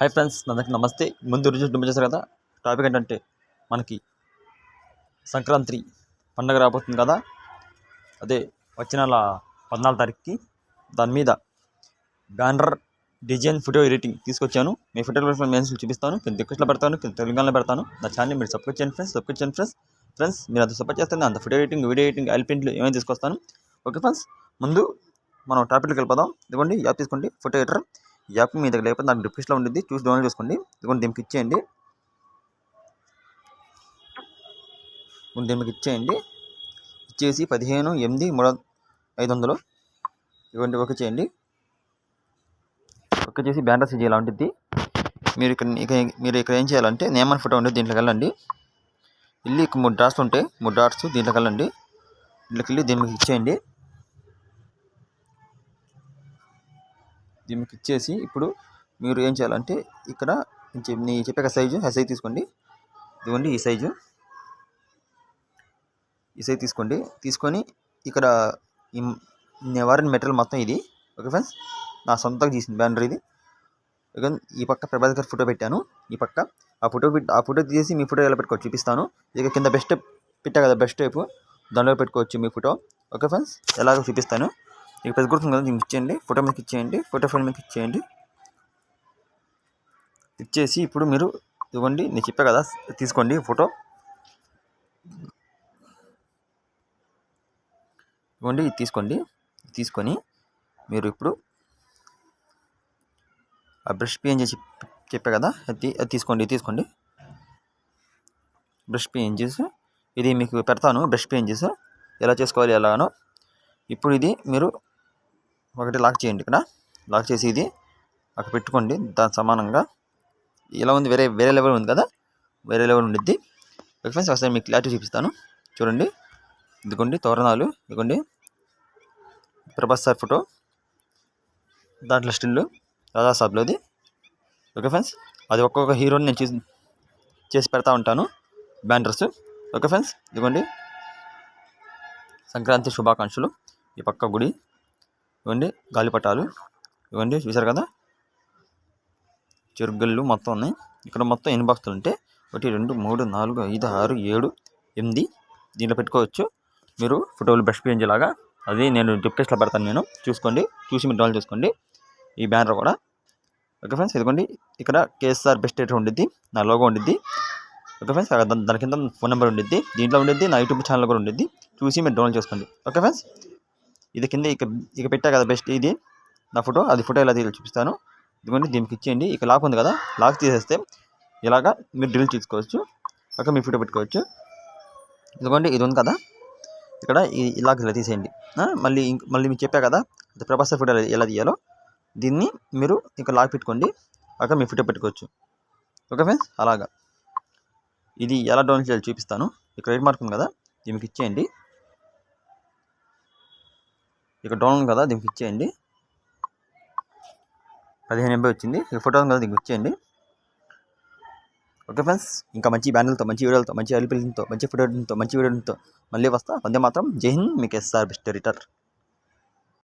Hi friends అందరికీ నమస్తే. ముందు రుజువు డుమ్మ చేశారు కదా? టాపిక్ ఏంటంటే మనకి సంక్రాంతి పండగ రాబోతుంది కదా? అదే వచ్చిన నెల పద్నాలుగు తారీఖుకి దాని మీద బ్యానర్ డిజైన్ ఫోటో ఎడిటింగ్ తీసుకొచ్చాను. మీ ఫోటోగ్రఫీ నేను చూపిస్తాను. కింద రిక్వెస్ట్లో పెడతాను కింద తెలంగాణలో పెడతాను. నా ఛానల్ మీరు సపోర్ట్ చేయండి ఫ్రెండ్స్ సపోర్ట్ చేయండి ఫ్రెండ్స్ ఫ్రెండ్స్ మీరు అంత సపోర్ట్ చేస్తే అంత photo editing video editing oil ఏమైనా తీసుకొస్తాను. ఓకే ఫ్రెండ్స్ ముందు మనం టాపిక్కి వెళ్ళిపోదాం. ఇదిగోండి యాప్ తీసుకోండి ఫోటో ఎడిటర్. ఈ యాప్ మీ దగ్గర లేకపోతే నాకు డిస్క్రిప్షన్లో ఉంటుంది చూసి డౌన్లోడ్ చేసుకోండి. ఇదిగోండి దీనికి ఇచ్చేయండి. దీనికి ఇచ్చేయండి. ఇచ్చేసి పదిహేను ఎనిమిది మూడు ఐదు వందలు. ఇవ్వండి ఓకే చేయండి. ఓకే చేసి బ్యానర్ సీజ్ ఇలా ఉంటుంది మీరు ఇక్కడ మీరు ఇక్కడ ఏం చేయాలంటే నేమన్ ఫోటో ఉంటుంది దీంట్లోకి వెళ్ళండి. వెళ్ళి మూడు డాట్స్ ఉంటాయి. మూడు డాట్స్ దీంట్లోకి వెళ్ళండి. దీంట్లోకి వెళ్ళి దీనికి ఇచ్చేయండి. దీనికి ఇచ్చేసి ఇప్పుడు మీరు ఏం చేయాలంటే ఇక్కడ నీ చెప్పాక సైజు ఆ సైజు తీసుకోండి. ఇదిగోండి ఈ సైజు ఈ సైజు తీసుకోండి. తీసుకొని ఇక్కడ ఈ నేను మెటీరియల్ మొత్తం ఇది. ఓకే ఫ్రెండ్స్ నా సొంతంగా తీసింది బ్యానర్ ఇది. ఈ పక్క ప్రభాస్ గారి ఫోటో పెట్టాను. ఈ పక్క ఆ ఫోటో ఆ ఫోటో తీసి మీ ఫోటో ఎలా పెట్టుకోవచ్చు చూపిస్తాను. ఇక కింద బెస్ట్ పెట్టా కదా బెస్ట్ టైపు దానిలో పెట్టుకోవచ్చు మీ ఫోటో ఓకే ఫ్రెండ్స్ ఎలాగో చూపిస్తాను. మీకు పెద్ద గుర్తుంది కదా దీనికి ఇచ్చేయండి. ఫోటో మీకు ఇచ్చేయండి. ఫోటో ఫైల్ మీకు ఇచ్చేయండి. ఇచ్చేసి ఇప్పుడు మీరు ఇవ్వండి. నేను చెప్పా కదా తీసుకోండి ఫోటో. ఇవ్వండి ఇది తీసుకోండి. తీసుకొని మీరు ఇప్పుడు ఆ బ్రష్ పేన్ చేసి చెప్పా కదా అది అది తీసుకోండి తీసుకోండి. బ్రష్ పేన్ చేసి ఇది మీకు పెడతాను బ్రష్ పేన్ చేసి ఎలా చేసుకోవాలి ఎలాగనో. ఇప్పుడు ఇది మీరు ఒకటి లాక్ చేయండి ఇక్కడ. లాక్ చేసి ఇది అక్కడ పెట్టుకోండి. దాని సమానంగా ఇలా ఉంది. వేరే వేరే లెవెల్ ఉంది కదా? వేరే లెవెల్ ఉండిద్ది. ఫ్రెండ్స్ ఒకసారి మీకు క్లారిటీ చూపిస్తాను. చూడండి. ఇదిగోండి తోరణాలు. ఇదిగోండి. ప్రభాస్ సార్ ఫోటో దాంట్లో స్టిల్ రాజా సాబ్లోది ఓకే ఫ్రెండ్స్ అది ఒక్కొక్క హీరోని నేను చేసి చేసి పెడతా ఉంటాను. బ్యానర్స్ ఓకే ఫ్రెండ్స్ ఇదిగోండి. సంక్రాంతి శుభాకాంక్షలు. ఈ పక్క గుడి. ఇవ్వండి గాలిపటాలు. ఇవ్వండి చూసారు కదా? చెరుగళ్ళు మొత్తం ఉన్నాయి. ఇక్కడ మొత్తం ఎన్ని బాక్సులు ఉంటే ఒకటి రెండు మూడు నాలుగు ఐదు ఆరు ఏడు ఎనిమిది దీంట్లో పెట్టుకోవచ్చు. మీరు ఫోటోలు బ్రష్ పేంజ్ లాగా అది నేను డిప్కెస్ట్లో పెడతాను నేను. చూసుకోండి. చూసి మీరు డౌన్లోడ్ చేసుకోండి. ఈ బ్యానర్ కూడా. ఓకే ఫ్రెండ్స్ ఇదిగోండి. ఇక్కడ కేఎస్ఆర్ బెస్ట్ రేటర్ ఉండిద్ది. నా లోగో ఉండిద్ది. ఓకే ఫ్రెండ్స్ దాని కింద ఫోన్ నెంబర్ ఉండిద్ది. దీంట్లో ఉండిద్ది. నా యూట్యూబ్ ఛానల్ కూడా ఉండిద్ది. చూసి మీరు డౌన్లోడ్ చేసుకోండి. ఓకే ఫ్రెండ్స్ ఇది కింద ఇక ఇక పెట్టా కదా బెస్ట్ ఇది. నా ఫోటో అది ఫోటో ఎలా తీయాలో చూపిస్తాను. ఇదిగోండి దీనికి ఇచ్చేయండి. ఇక లాక్ ఉంది కదా లాక్ తీసేస్తే ఇలాగా మీరు డ్రిల్ చేసుకోవచ్చు. అక్కడ మీ ఫోటో పెట్టుకోవచ్చు. ఇదిగోండి ఇది ఉంది కదా. ఇక్కడ ఇలాగ ఇలా తీసేయండి. మళ్ళీ మళ్ళీ మీకు చెప్పా కదా అది ప్రభాస్ ఫోటో ఎలా తీయాలో. దీన్ని మీరు ఇక్కడ లాక్ పెట్టుకోండి. అక్కడ మీ ఫోటో పెట్టుకోవచ్చు. ఓకే ఫ్రెండ్స్ అలాగా. ఇది ఎలా డౌన్లోడ్ చేయాలో చూపిస్తాను. ఇక్కడ రైట్ మార్క్ ఉంది కదా దీనికి ఇచ్చేయండి. ఇక్కడ డౌన్ కదా దీనికి ఇచ్చేయండి. పదిహేను ఎంబై వచ్చింది. ఇక ఫోటో కదా దీనికి ఇచ్చేయండి. ఓకే ఫ్రెండ్స్ ఇంకా మంచి బ్యానర్లతో మంచి వీడియోలతో మంచి ఎల్పీలతో మంచి ఫోటోలతో మంచి వీడియోలతో మళ్ళీ వస్తా. వందే మాత్రం. జై హింద్. మీకు ఎస్ఆర్ బెస్ట్ రిటర్